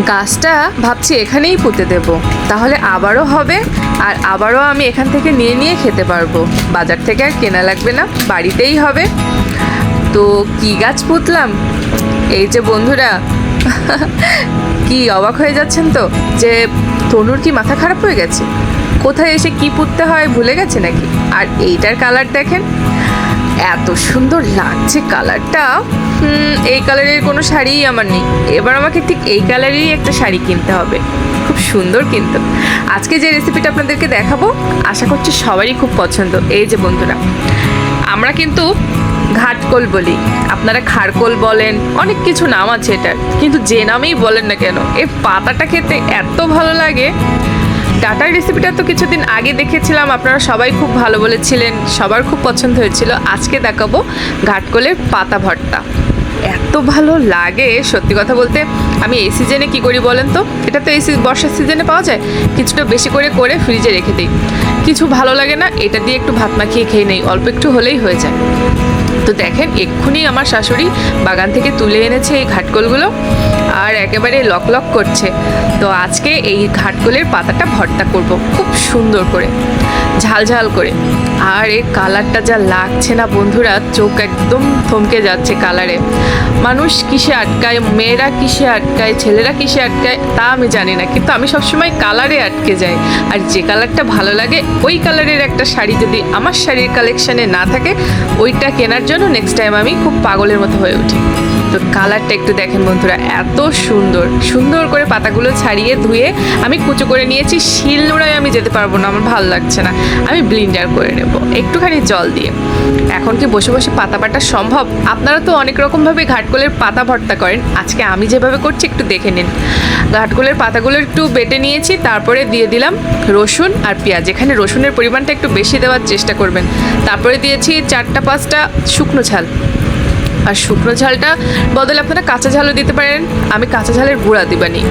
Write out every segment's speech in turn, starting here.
গাছটা ভাবছি এখানেই পুঁতে দেব। তাহলে আবারও হবে আর আবারও আমি এখান থেকে নিয়ে নিয়ে খেতে পারব। বাজার থেকে আর কেনা লাগবে না, বাড়িতেই হবে। তো কি গাছ পুঁতলাম? এই যে বন্ধুরা, কি অবাক হয়ে যাচ্ছেন তো যে তনুর কি মাথা খারাপ হয়ে গেছে? কোথায় এসে কি পুঁততে হয় ভুলে গেছে নাকি? আর এইটার কালার দেখেন। এত সুন্দর লাগছে কালারটা। এই কালারের কোনো শাড়িই আমার নেই। এবার আমাকে ঠিক এই কালারেরই একটা শাড়ি কিনতে হবে। খুব সুন্দর কিন্তু। আজকে যে রেসিপিটা আপনাদেরকে দেখাবো, আশা করছি সবারই খুব পছন্দ। এই যে বন্ধুরা, আমরা কিন্তু ঘাটকোল বলি। আপনারা খারকোল বলেন, অনেক কিছু নাম আছে এটার। কিন্তু যে নামেই বলেন না কেন, এর পাতাটা খেতে এত ভালো লাগে। ডাটার রেসিপিটা তো কিছুদিন আগে দেখেছিলাম, আপনারা সবাই খুব ভালো বলেছিলেন, সবার খুব পছন্দ হয়েছিল। আজকে দেখাবো ঘাটকোলের পাতা ভর্তা। এত ভালো লাগে, সত্যি কথা বলতে, আমি এই সিজনে কি করি বলেন তো? এটা তো এই বর্ষার সিজনে পাওয়া যায়, কিছুটা বেশি করে করে ফ্রিজে রেখে দিই। কিছু ভালো লাগে না, এটা দিয়ে একটু ভাত মাখিয়ে খেয়ে নেই, অল্প একটু হলেই হয়ে যায়। তো দেখেন, এক্ষুনি আমার শাশুড়ি বাগান থেকে তুলে এনেছে এই ঘাটকোলগুলো। আর একেবারে লক লক করছে। তো আজকে এই ঘাটকোলের পাতাটা ভর্তা করব। খুব সুন্দর করে ঝালঝাল ঝাল করে। আর এর কালারটা যা লাগছে না বন্ধুরা, চোখ একদম থমকে যাচ্ছে কালারে। মানুষ কিসে আটকায়, মেয়েরা কিসে আটকায়, ছেলেরা কিসে আটকায়, তা আমি জানি না। কিন্তু আমি সবসময় কালারে আটকে যাই। আর যে কালারটা ভালো লাগে, ওই কালারের একটা শাড়ি যদি আমার শাড়ির কালেকশানে না থাকে, ওইটা কেনার জন্য নেক্সট টাইম আমি খুব পাগলের মতো হয়ে উঠি। তো কালারটা একটু দেখেন বন্ধুরা, এত সুন্দর। সুন্দর করে পাতাগুলো ছাড়িয়ে ধুয়ে আমি কুচো করে নিয়েছি, শিল নোড়ায় আমি যেতে পারব না, আমার ভালো লাগছে না। আমি ব্লিন্ডার করে নেব। একটুখানি জল দিয়ে। এখন কি বসে বসে পাতা বাটা সম্ভব? আপনারা তো অনেক রকমভাবে ঘাটকলের পাতা ভর্তা করেন। আজকে আমি যেভাবে করছি একটু দেখে নিন। ঘাটকোলের পাতাগুলো একটু বেটে নিয়েছি, তারপরে দিয়ে দিলাম রসুন আর পেঁয়াজ। এখানে রসুনের পরিমাণটা একটু বেশি দেওয়ার চেষ্টা করবেন। তারপরে দিয়েছি চারটা পাঁচটা শুকনো ঝাল। আর শুকনো ঝালটা বদলে আপনারা কাঁচা ঝালও দিতে পারেন। আমি কাঁচা ঝালের গুঁড়া দিবানি।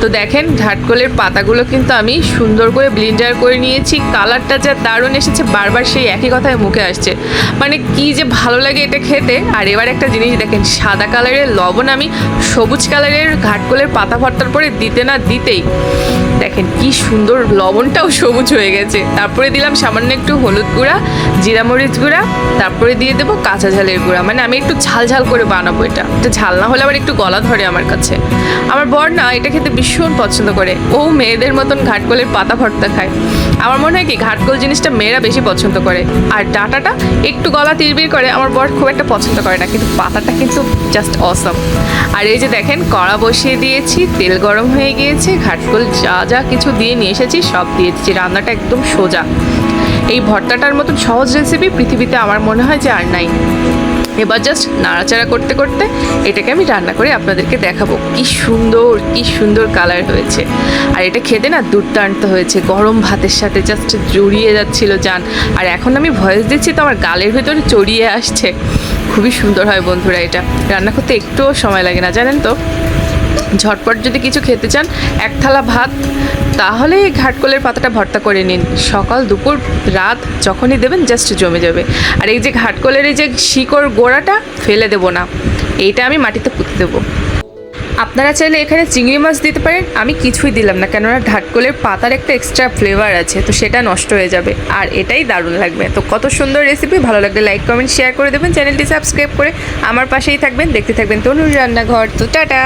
তো দেখেন ঝাটকলের পাতাগুলো কিন্তু আমি সুন্দর করে ব্লিন্ডার করে নিয়েছি। কালারটা যা দারুণ এসেছে, বারবার সেই একই কথায় মুখে আসছে। মানে কি যে ভালো লাগে এটা খেতে। আর এবার একটা জিনিস দেখেন, সাদা কালারের লবণ আমি সবুজ কালারের ঘাটকলের পাতা ভর্তার পরে দিতে না দিতেই দেখেন কি সুন্দর লবণটাও সবুজ হয়ে গেছে। তারপরে দিলাম সামান্য একটু হলুদ গুঁড়া, জিরা মরিচ গুঁড়া, তারপরে দিয়ে দেবো কাঁচা ঝালের গুঁড়া। মানে আমি একটু ঝাল ঝাল করে বানাবো এটা। এটা ঝাল না হলে আবার একটু গলা ধরে আমার কাছে। আমার বর না এটা খেতে ভীষণ পছন্দ করে। ও মেয়েদের মতন ঘাটকলের পাতা ভর্তা খায়। আমার মনে হয় কি, ঘাটকল জিনিসটা মেয়েরা বেশি পছন্দ করে। আর ডাটাটা একটু গলা তিরবির করে আমার বর খুব একটা পছন্দ করে না, কিন্তু পাতাটা কিন্তু জাস্ট অসম আর এই যে দেখেন, কড়া বসিয়ে দিয়েছি, তেল গরম হয়ে গিয়েছে, ঘাটকল যা যা কিছু দিয়ে নিয়ে এসেছি, সব দিয়ে দিচ্ছি রান্নাটা একদম সোজা। এই ভর্তাটার মতন সহজ রেসিপি পৃথিবীতে আমার মনে হয় যে আর নাই। এবার জাস্ট নাড়াচাড়া করতে করতে এটাকে আমি রান্না করে আপনাদেরকে দেখাবো। কি সুন্দর কি সুন্দর কালার হয়েছে। আর এটা খেতে না দুর্দান্ত হয়েছে। গরম ভাতের সাথে জাস্ট জড়িয়ে যাচ্ছিল যান আর এখন আমি ভয়েস দিচ্ছি তো আমার গালের ভেতরে চড়িয়ে আসছে। খুবই সুন্দর হয় বন্ধুরা এটা। রান্না করতে একটুও সময় লাগে না, জানেন তো? ঝটপট যদি কিছু খেতে চান, এক থালা ভাত, তাহলে ঘাটকলের পাতাটা ভর্তা করে নিন। সকাল, দুপুর, রাত, যখনই দেবেন, জাস্ট জমে যাবে। আর এই যে ঘাটকলের এই যে শিকড় গোড়াটা, ফেলে দেবো না। এইটা আমি মাটিতে পুঁতে দেবো। আপনারা চাইলে এখানে চিংড়ি মাছ দিতে পারেন। আমি কিছুই দিলাম না, কেননা ঘাটকলের পাতার একটা এক্সট্রা ফ্লেভার আছে, তো সেটা নষ্ট হয়ে যাবে। আর এটাই দারুণ লাগবে। তো কত সুন্দর রেসিপি ভালো লাগলে লাইক কমেন্ট শেয়ার করে দেবেন। চ্যানেলটি সাবস্ক্রাইব করে আমার পাশেই থাকবেন। দেখতে থাকবেন তনুর রান্নাঘর। তো টাটা!